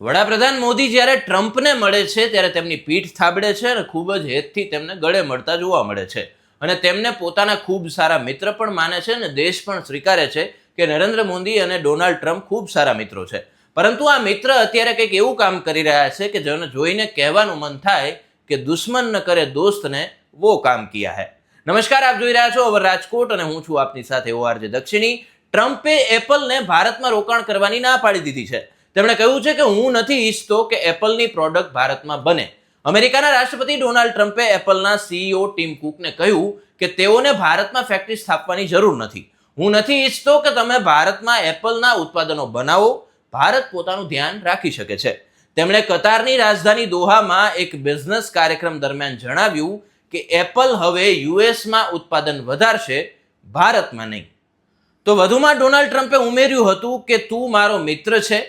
વડાપ્રધાન મોદી જ્યારે ટ્રમ્પને મળે છે, ત્યારે તેમની પીઠ થાબડે છે અને ખૂબ જ હેતથી તેમને ગળે મળતા જોવા મળે છે. અને તેમને પોતાના ખૂબ સારા મિત્ર પણ માને છે અને દેશ પણ સ્વીકારે છે કે નરેન્દ્ર મોદી અને ડોનાલ્ડ ટ્રમ્પ ખૂબ સારા મિત્રો છે. પરંતુ આ મિત્ર અત્યારે કંઈક એવું કામ કરી રહ્યા છે કે જેને જોઈને કહેવાનું મન થાય કે દુશ્મન ન કરે દોસ્તને વો કામ કિયા હૈ. નમસ્કાર, આપ જોઈ રહ્યા છો ઓવર રાજકોટ અને હું છું આપની સાથે ઓઆરજે દક્ષિણી. ટ્રમ્પે એપલને ભારતમાં રોકાણ કરવાની ના પાડી દીધી છે. તેમણે કહ્યું છે કે હું નથી ઈચ્છતો કે એપલની પ્રોડક્ટ ભારતમાં બને. અમેરિકાના રાષ્ટ્રપતિ ડોનાલ્ડ ટ્રમ્પે એપલના સીઈઓ ટીમ કુકને કહ્યું કે તેઓને ભારતમાં ફેક્ટરી સ્થાપવાની જરૂર નથી. હું નથી ઈચ્છતો કે તમે ભારતમાં એપલના ઉત્પાદનો બનાવો. ભારત પોતાનું ધ્યાન રાખી શકે છે. તેમણે કતારની રાજધાની દોહામાં એક બિઝનેસ કાર્યક્રમ દરમિયાન જણાવ્યું કે એપલ હવે યુએસમાં ઉત્પાદન વધારશે, ભારતમાં નહીં. તો વધુમાં ડોનાલ્ડ ટ્રમ્પે ઉમેર્યું હતું કે તું મારો મિત્ર છે.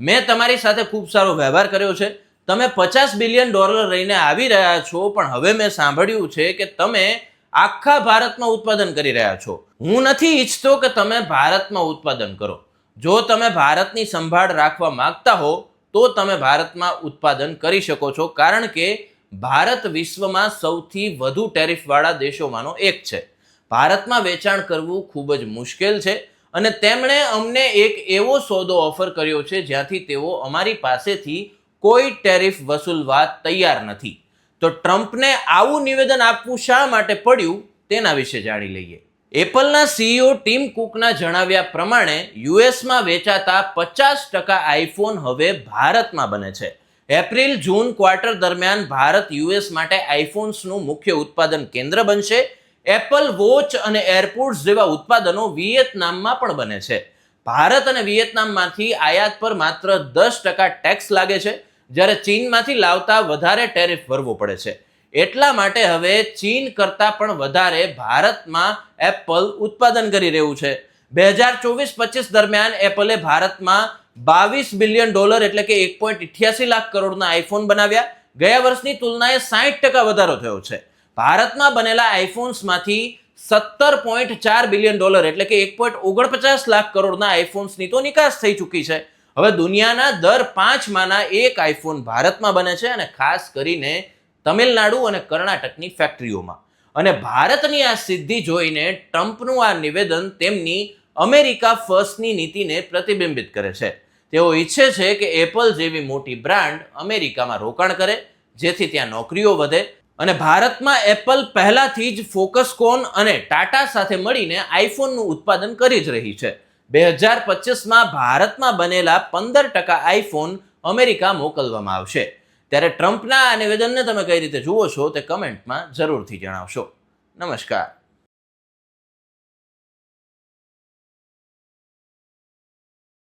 મેં તમારી સાથે ખૂબ સારો વ્યવહાર કર્યો છે. તમે પચાસ બિલિયન ડોલર લઈને આવી રહ્યા છો, પણ હવે મેં સાંભળ્યું છે કે તમે આખા ભારતમાં ઉત્પાદન કરી રહ્યા છો. હું નથી ઈચ્છતો કે તમે ભારતમાં ઉત્પાદન કરો. જો તમે ભારતની સંભાળ રાખવા માંગતા હો, તો તમે ભારતમાં ઉત્પાદન કરી શકો છો, કારણ કે ભારત વિશ્વમાં સૌથી વધુ ટેરિફવાળા દેશોમાંનો એક છે. ભારતમાં વેચાણ કરવું ખૂબ જ મુશ્કેલ છે. અને તેમણે અમને એક એવો સોદો ઓફર કર્યો છે જ્યાંથી તેઓ અમારી પાસેથી કોઈ ટેરિફ વસૂલવા તૈયાર નથી. તો ટ્રમ્પને આવું નિવેદન આપવું શા માટે પડ્યું તેના વિશે જાણી લઈએ. એપલના સીઈઓ ટીમ કુકના જણાવ્યા પ્રમાણે યુએસમાં વેચાતા પચાસ ટકા આઈફોન હવે ભારતમાં બને છે. એપ્રિલ જૂન ક્વાર્ટર દરમિયાન ભારત યુએસ માટે આઈફોન્સનું મુખ્ય ઉત્પાદન કેન્દ્ર બનશે એપલ વોચ અને એરપોર્ટ્સ જેવા ઉત્પાદનો વિયેતનામમાં પણ બને છે. ભારત અને વિયેતનામમાંથી આયાત પર માત્ર દસ ટકા ટેક્સ લાગે છે, જ્યારે ચીનમાંથી લાવતા વધારે ટેરિફ ભરવો પડે છે. એટલા માટે હવે ચીન કરતાં પણ વધારે ભારતમાં એપલ ઉત્પાદન કરી રહ્યું છે. બે હજાર ચોવીસ પચીસ દરમિયાન એપલે ભારતમાં બાવીસ બિલિયન ડોલર એટલે કે એક પોઈન્ટ લાખ કરોડના આઈફોન બનાવ્યા. ગયા વર્ષની તુલનાએ સાહીઠ ટકા વધારો થયો છે. ભારતમાં બનેલા આઈફોન્સમાંથી સત્તર પોઈન્ટ ચાર બિલિયન ડોલર એટલે કે એક પોઈન્ટ ઓગણપચાસ લાખ કરોડના આઈફોન્સની તો નિકાસ થઈ ચૂકી છે. હવે દુનિયાના દર પાંચમાંના એક આઈફોન ભારતમાં બને છે અને ખાસ કરીને તમિલનાડુ અને કર્ણાટકની ફેક્ટરીઓમાં. અને ભારતની આ સિદ્ધિ જોઈને ટ્રમ્પનું આ નિવેદન તેમની અમેરિકા ફર્સ્ટની નીતિને પ્રતિબિંબિત કરે છે. તેઓ ઈચ્છે છે કે એપલ જેવી મોટી બ્રાન્ડ અમેરિકામાં રોકાણ કરે, જેથી ત્યાં નોકરીઓ વધે અને ભારતમાં એપલ પહેલાથી જ ફોકસકોન અને ટાટા સાથે મળીને આઈફોનનું ઉત્પાદન કરી જ રહી છે. બે હજાર પચીસમાં ભારતમાં બનેલા પંદર ટકા આઈફોન અમેરિકા મોકલવામાં આવશે. ત્યારે ટ્રમ્પના આ નિવેદનને તમે કઈ રીતે જુઓ છો તે કમેન્ટમાં જરૂરથી જણાવશો. નમસ્કાર.